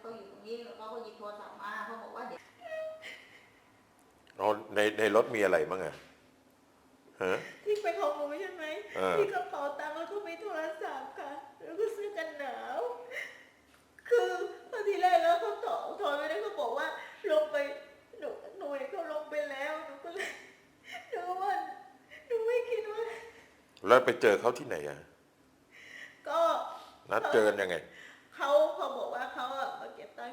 เขาอยู่ตรงนี้แล้วเขาก็หยิบโทรศัพท์มาเขาบอกว่าเดี๋ยวอ๋อในในรถมีอะไรบ้างอะฮะ ที่ไปของหนูใช่ไหมเออ ที่กระเป๋าตังค์แล้วก็มีโทรศัพท์ค่ะ แล้วก็เสื้อกันหนาว คือตอนทีแรกแล้วเขาถอถอนไปแล้วเขาบอกว่าลงไปหนูหนูเห็นเขาลงไปแล้วหนูก็เลยหนูว่าหนูไม่คิดว่า แล้วไปเจอเขาที่ไหนอะก็นัดเจอกันยังไง เขาเขาบอก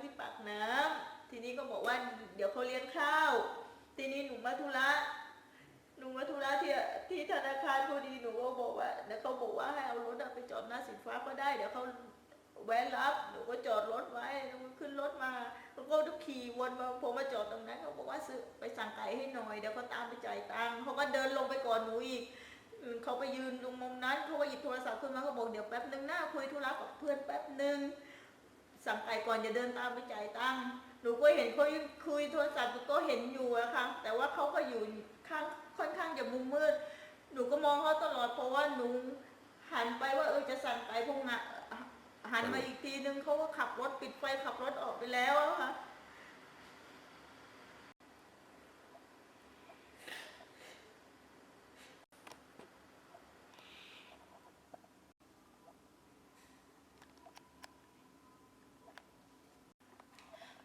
ที่ปากน้ำทีนี้ก็บอกว่าเดี๋ยวเขาเลี้ยงข้าว ทีนี้หนูมาธุระหนูมาธุระที่ที่ธนาคารพอดีหนูก็บอกว่าเดี๋ยวเขาบอกว่าให้เอารถไปจอดหน้าสินฟ้าก็ได้เดี๋ยวเขาแวะรับหนูก็จอดรถไว้หนูก็ขึ้นรถมาแล้วก็ขี่วนมาพอมาจอดตรงนั้นเขาบอกว่าซื้อไปสั่งไก่ให้หน่อยเดี๋ยวเขาตามไปจ่ายตังค์เขาก็เดินลงไปก่อนหนูอีกเขาไปยืนตรงมุมนั้นเขาก็หยิบโทรศัพท์ขึ้นมาเขาบอกเดี๋ยวแป๊บนึงนะคุยธุระกับเพื่อนแป๊บนึง สั่งไก่ก่อนอย่าเดินตามไปจ่ายตังค์หนูก็เห็นเขายังคุยโทรศัพท์ก็เห็นอยู่อะค่ะ แต่ว่าเขาก็อยู่ข้างค่อนข้างจะมุมมืด หนูก็มองเขาตลอดเพราะว่าหนูหันไปว่าเออจะสั่งไก่พงงะหันมาอีกทีนึงเขาก็ขับรถปิดไฟขับรถออกไปแล้วอะค่ะ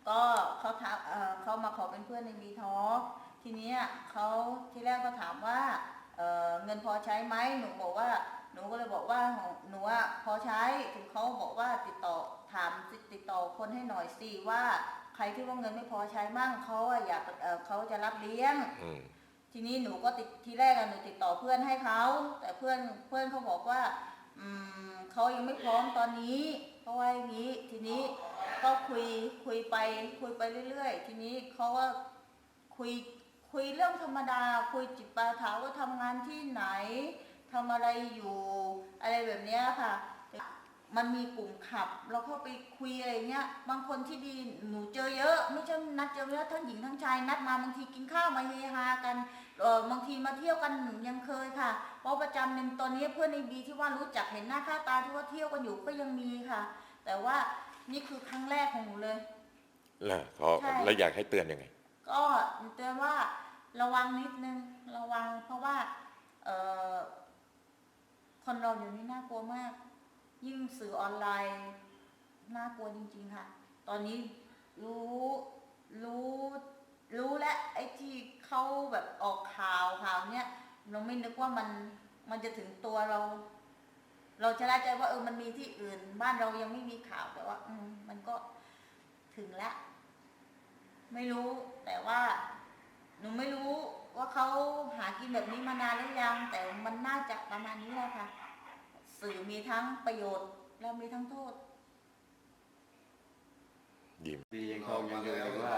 ก็ เขาถามเอ่อเขามาขอเป็นเพื่อนในบีทอทีเนี้ยเขาที่แรกก็ถามว่าเอ่อเงินพอใช้ไหมหนูบอกว่าหนูก็เลยบอกว่าของหนูอะพอใช้ถึงเขาบอกว่าติดต่อถามติดต่อคนให้หน่อยสิว่าใครที่ว่าเงินไม่พอใช้มั่งเขาอะอยากเอ่อเขาจะรับเลี้ยงอืมทีนี้หนูก็ติดทีแรกอะหนูติดต่อเพื่อนให้เขาแต่เพื่อนเพื่อนเขาบอกว่าอืม เขายังไม่พร้อมตอนนี้เขาว่าอย่างนี้ทีนี้ก็คุยคุยไปคุยไปเรื่อยๆ ทีนี้เขาก็คุยคุยเรื่องธรรมดา คุยจิตปาถาว่าทำงานที่ไหนทำอะไรอยู่ อะไรแบบนี้ค่ะ มันมีกลุ่มขับ เราเข้าไปคุยอะไรเงี้ย บางคนที่ดีหนูเจอเยอะ ไม่ใช่ เจอเยอะทั้งหญิงทั้งชายนัดมาบางทีกินข้าวมาเฮฮากันเออบางทีมาเที่ยวกันหนูยังเคยค่ะ เพราะประจำเป็นตอนนี้เพื่อนในบีที่ว่ารู้จักเห็นหน้าค่าตาที่ว่าเที่ยวกันอยู่ก็ยังมีค่ะ แต่ว่านี่คือครั้งแรกของหนูเลย แล้วเขาใช่ แล้วอยากให้เตือนยังไง ก็เตือนว่าระวังนิดนึงระวังเพราะว่าเออคนเราอยู่นี้น่ากลัวมาก ยิ่งสื่อออนไลน์น่ากลัวจริง ๆ ค่ะ ตอนนี้รู้ รู้รู้และไอ้ที่เขาแบบออกข่าวข่าวเนี้ยเราไม่นึกว่ามันมันจะถึงตัวเรา เราจะได้ใจว่าเออมันมีที่อื่น บ้านเรายังไม่มีข่าวแต่ว่า อืมมันก็ถึงแล้วไม่รู้แต่ว่าหนูไม่รู้ว่าเขาหากินแบบนี้มานานหรือยัง แต่มันน่าจะประมาณนี้แหละค่ะ สื่อมีทั้งประโยชน์และมีทั้งโทษ ยิ้มดียังเขายังเลยว่า